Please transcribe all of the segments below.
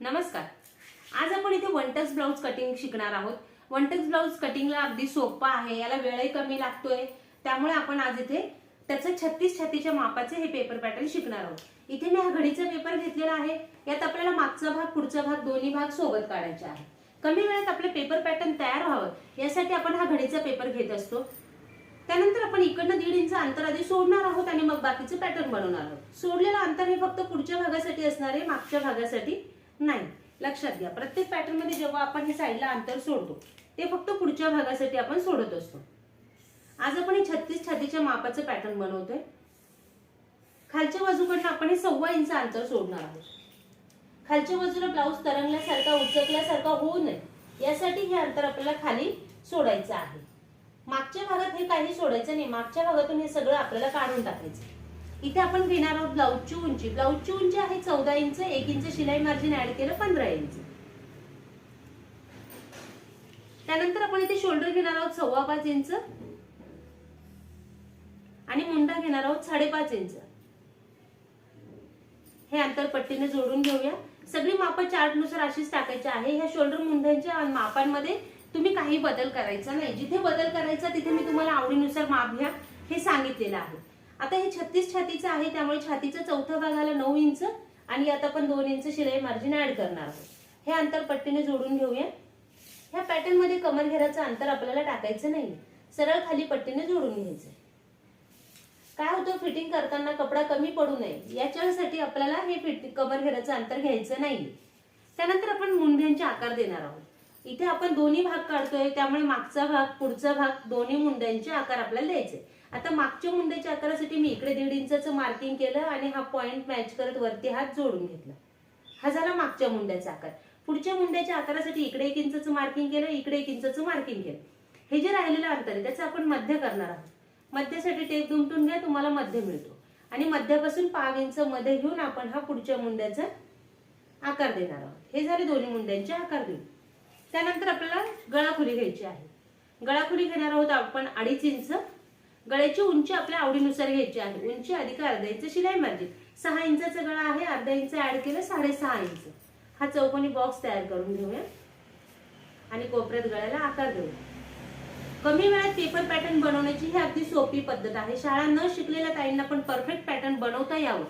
नमस्कार. आज आपण इथे वन ब्लाऊज कटिंग शिकणार आहोत. वन ब्लाउज ब्लाऊज कटिंगला अगदी सोपा आहे. याला वेळही कमी लागतोय. त्यामुळे आपण आज इथे त्याचं छत्तीस छत्तीच्या मापाचे हे पेपर पॅटर्न शिकणार आहोत. इथे मी हा घडीचा पेपर घेतलेला आहे. यात आपल्याला मागचा भाग पुढचा भाग दोन्ही भाग सोबत काढायचे आहे. कमी वेळात आपले पेपर पॅटर्न तयार व्हावं. यासाठी आपण हा घडीचा पेपर घेत असतो. त्यानंतर आपण इकडनं दीड इंच अंतर आधी सोडणार आहोत आणि मग बाकीचं पॅटर्न बनवणार आहोत. सोडलेलं अंतर हे फक्त पुढच्या भागासाठी असणार आहे मागच्या भागासाठी नाही. लक्षात घ्या प्रत्येक पॅटर्नमध्ये जेव्हा आपण हे साईडला अंतर सोडतो ते फक्त पुढच्या भागासाठी आपण सोडत असतो. आज आपण हे छत्तीस छातीच्या मापाचं पॅटर्न बनवतोय. खालच्या बाजूकडनं आपण हे सव्वा इंच अंतर सोडणार आहोत. खालच्या बाजूला ब्लाऊज तरंगल्यासारखा उचकल्यासारखा होऊ नये. यासाठी हे अंतर आपल्याला खाली सोडायचं आहे. मागच्या भागात हे काही सोडायचं नाही. मागच्या भागातून हे सगळं आपल्याला काढून टाकायचं. इथे आपण घेणार आहोत ब्लाऊजची उंची. ब्लाऊजची उंची आहे चौदा इंच एक इंच शिलाई मार्जिन ऍड केलं पंधरा इंच. त्यानंतर आपण इथे शोल्डर घेणार आहोत सव्वा पाच इंच. आणि मुंडा घेणार आहोत साडेपाच इंच. हे अंतर पट्टीने जोडून घेऊया. सगळी मापं चार्टनुसार अशीच टाकायची आहे. ह्या शोल्डर मुंड्यांच्या मापांमध्ये तुम्ही काही बदल करायचा नाही. जिथे बदल करायचा तिथे मी तुम्हाला आवडीनुसार माप घ्या हे सांगितलेलं आहे. आता हे छत्तीस छातीचं आहे त्यामुळे छातीचा चौथा भागाला नऊ इंच आणि आता आपण दोन इंच शिलाई मार्जिन ऍड करणार आहोत. हे अंतर पट्टीने जोडून घेऊया. ह्या पॅटर्नमध्ये कमर घेराचं अंतर आपल्याला टाकायचं नाही. सरळ खाली पट्टीने जोडून घ्यायचं. काय होतं? फिटिंग करताना कपडा कमी पडू नये. याच्यासाठी आपल्याला हे फिट कमर घेराचं अंतर घ्यायचं नाही. त्यानंतर आपण मुंड्यांचे आकार देणार आहोत. इथे आपण दोन्ही भाग काढतोय त्यामुळे मागचा भाग पुढचा भाग दोन्ही मुंड्यांचे आकार आपल्याला द्यायचे. आता मागच्या मुंड्याच्या आकारासाठी मी इकडे दीड इंचाचं मार्किंग केलं आणि हा पॉइंट मॅच करत वरती हात जोडून घेतला. हा झाला मागच्या मुंड्याचा आकार. पुढच्या मुंड्याच्या आकारासाठी इकडे एक इंचाचं मार्किंग केलं इकडे एक इंचाचं मार्किंग केलं. हे जे राहिलेलं अंतर आहे त्याचं आपण मध्य करणार आहोत. मध्यासाठी टेप दुमटून घ्या तुम्हाला मध्य मिळतो. आणि मध्यापासून पाव इंच मध्ये घेऊन आपण हा पुढच्या मुंड्याचा आकार देणार आहोत. हे झाले दोन्ही मुंड्यांचे आकार देऊ त्यानंतर आपल्याला गळाखुली घ्यायची आहे. गळाखुली घेणार आहोत आपण अडीच इंच. गळ्याची उंची आपल्या आवडीनुसार घ्यायची आहे. उंची अधिक अर्धा इंच शिलाई मार्जिन. सहा इंचाचा गळा आहे अर्धा इंच ऍड केलं साडेसहा इंच. हा चौकोनी बॉक्स तयार करून घेऊया. आणि कोपऱ्यात गळ्याला आकार देऊया. कमी वेळात पेपर पॅटर्न बनवण्याची ही अगदी सोपी पद्धत आहे. शाळा न शिकलेल्या ताईंना पण परफेक्ट पॅटर्न बनवता यावं.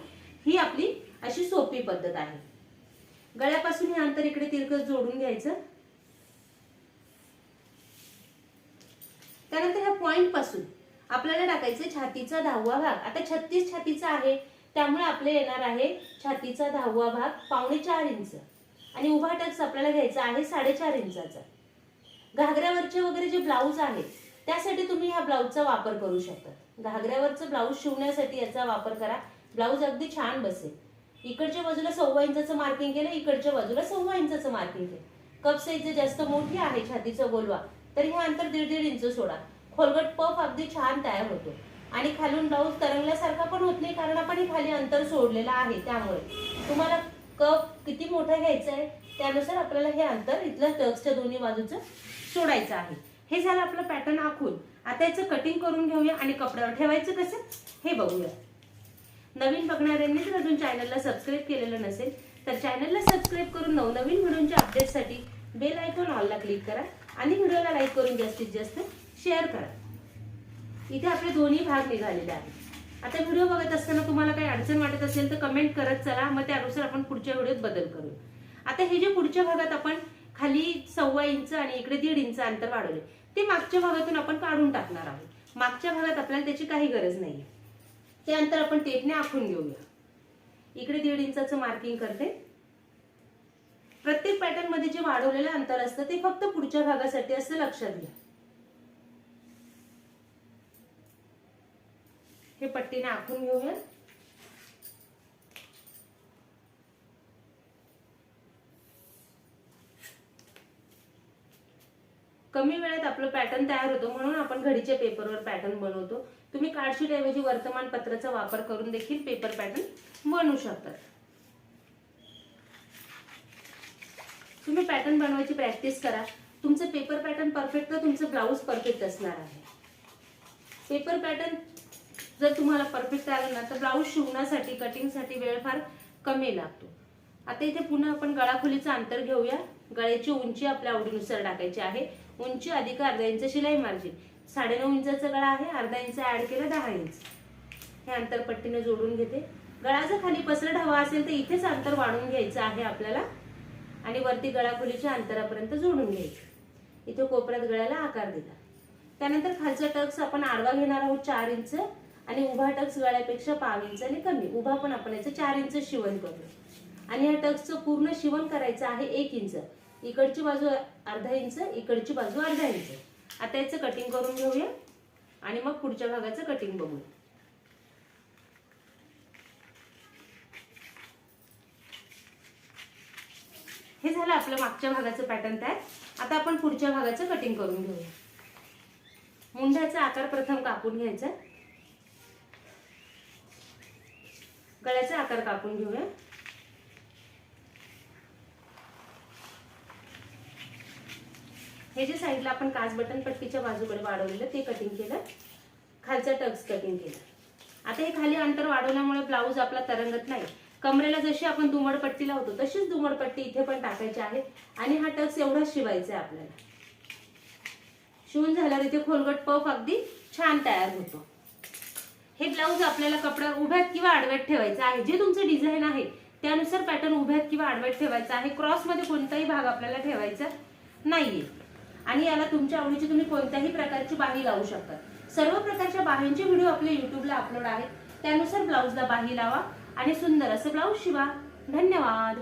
ही आपली अशी सोपी पद्धत आहे. गळ्यापासून हे अंतर इकडे तिरकस जोडून घ्यायचं. त्यानंतर ह्या पॉइंटपासून आपल्याला टाकायचं छातीचा दहावा भाग. आता छत्तीस छातीचा आहे त्यामुळे आपले येणार आहे छातीचा दहावा भाग पावणे चार इंच. आणि उभा टक्स आपल्याला घ्यायचा आहे साडेचार इंचाचा. घागऱ्यावरचे वगैरे जे ब्लाऊज आहेत त्यासाठी तुम्ही ह्या ब्लाऊजचा वापर करू शकता. घागऱ्यावरचं ब्लाऊज शिवण्यासाठी याचा वापर करा. ब्लाऊज अगदी छान बसेल. इकडच्या बाजूला सव्वा इंचाचं मार्किंग केलं इकडच्या बाजूला सव्वा इंचाचं मार्किंग केलं. कप साईज जास्त मोठी आहे छातीचा बोलवा तर हे अंतर दीड दीड इंच सोडा. खोलगट पफ अगदी छान तयार होतो. आणि खालून ब्लाऊज तरंगल्यासारखा पण होत नाही कारण आपण हे खाली अंतर सोडलेलं आहे त्यामुळे. तुम्हाला कप किती मोठा घ्यायचा आहे त्यानुसार आपल्याला हे अंतर इथलं टक्सच्या दोन्ही बाजूचं सोडायचं आहे. हे झालं आपलं पॅटर्न आखून. आता याचं कटिंग करून घेऊया आणि कपड्यावर ठेवायचं कसं? हे बघूया. नवीन बघणाऱ्यांनी जर अजून चॅनलला सबस्क्राईब केलेलं नसेल तर चॅनलला सबस्क्राईब करून नवनवीन व्हिडिओच्या अपडेटसाठी बेल आयकॉन ऑलला क्लिक करा आणि व्हिडिओला लाईक करून जास्तीत जास्त शेअर करा. इथे आपले दोन्ही भाग निघालेले आहेत. आता व्हिडिओ बघत असताना तुम्हाला काही अडचण वाटत असेल तर कमेंट करत चला. मग त्यानुसार आपण पुढच्या व्हिडिओत बदल करू. आता हे जे पुढच्या भागात आपण खाली सव्वा इंच आणि इकडे दीड इंच अंतर वाढवले ते मागच्या भागातून आपण काढून टाकणार आहोत. मागच्या भागात आपल्याला त्याची काही गरज नाही ते अंतर आपण टेपने आखून घेऊया. इकडे दीड इंचाचं मार्किंग करते. प्रत्येक पॅटर्नमध्ये जे वाढवलेलं अंतर असतं ते फक्त पुढच्या भागासाठी असं लक्षात घ्या. हे पट्टीने आखून घेऊया. कमी वेळेत आपलं पॅटर्न तयार होतो म्हणून आपण घडीच्या पेपरवर पॅटर्न बनवतो. तुम्ही कार्डशीट ऐवजी वर्तमानपत्राचा वापर करून देखील पेपर पॅटर्न बनवू शकतात तुम्ही पॅटर्न बनवायची प्रॅक्टिस करा. तुमचं पेपर पॅटर्न परफेक्ट तर तुमचं ब्लाऊज परफेक्ट असणार आहे. पेपर पॅटर्न जर तुम्हाला परफेक्ट आलं ना तर ब्लाऊज शिवण्यासाठी कटिंगसाठी वेळ फार कमी लागतो. आता इथे पुन्हा आपण गळाखोलीचं अंतर घेऊया. गळ्याची उंची आपल्या आवडीनुसार टाकायची आहे. उंची अधिक अर्धा इंच शिलाई मार्जिन साडेनऊ इंचाचा गळा आहे अर्धा इंच ऍड केला दहा इंच. हे अंतर पट्टीने जोडून घेते. गळा जर खाली पसरट हवा असेल तर इथेच अंतर वाढून घ्यायचं आहे आपल्याला. आणि वरती गळाखोलीच्या अंतरापर्यंत जोडून घ्यायचं. इथे कोपऱ्यात गळ्याला आकार दिला. त्यानंतर खालचा टक्स आपण आडवा घेणार आहोत चार इंच आणि उभा टक्स गळ्यापेक्षा पाव इंच आणि कमी. उभा पण आपण याचं चार इंच शिवण करू. आणि या टक्सचं पूर्ण शिवण करायचं आहे एक इंच. इकडची बाजू अर्धा इंच इकडची बाजू अर्धा इंच. आता याचं कटिंग करून घेऊया. आणि मग पुढच्या भागाचं कटिंग बघूया हे झालं आपलं मागच्या भागाचं पॅटर्न तयार आता आपण पुढच्या भागाचं कटिंग करून घेऊया. मुंढ्याचा आकार प्रथम कापून घ्यायचा. गळ्याचा आकार कापून घेऊया. हे जे साईडला आपण काच बटन पट्टीच्या बाजूकडे वाढवलेलं ते कटिंग केलं. खालचा टक्स कटिंग केलं. आता हे खाली अंतर वाढवल्यामुळे ब्लाऊज आपला तरंगत नाही. कमरेला जशी आपण दुमडपट्टी लावतो तशीच दुमडपट्टी इथे पण टाकायची आहे. आणि हा टक्स एवढाच शिवायचा आहे आपल्याला. शिवून झाल्यावर इथे खोलगट पफ अगदी छान तयार होतो. हे ब्लाऊज आपल्याला कपडा उभ्यात किंवा आडव्यात ठेवायचा आहे. जे तुमचं डिझाईन आहे त्यानुसार पॅटर्न उभ्यात किंवा आडव्यात ठेवायचा आहे. क्रॉसमध्ये कोणताही भाग आपल्याला ठेवायचा नाहीये. आणि याला तुमच्या आवडीची तुम्ही कोणत्याही प्रकारची बाही लावू शकता. सर्व प्रकारच्या बाहींचे व्हिडिओ आपल्या युट्यूबला अपलोड आहेत. त्यानुसार ब्लाऊजला बाही लावा. आणि सुंदर असं ब्लाऊज शिवा. धन्यवाद.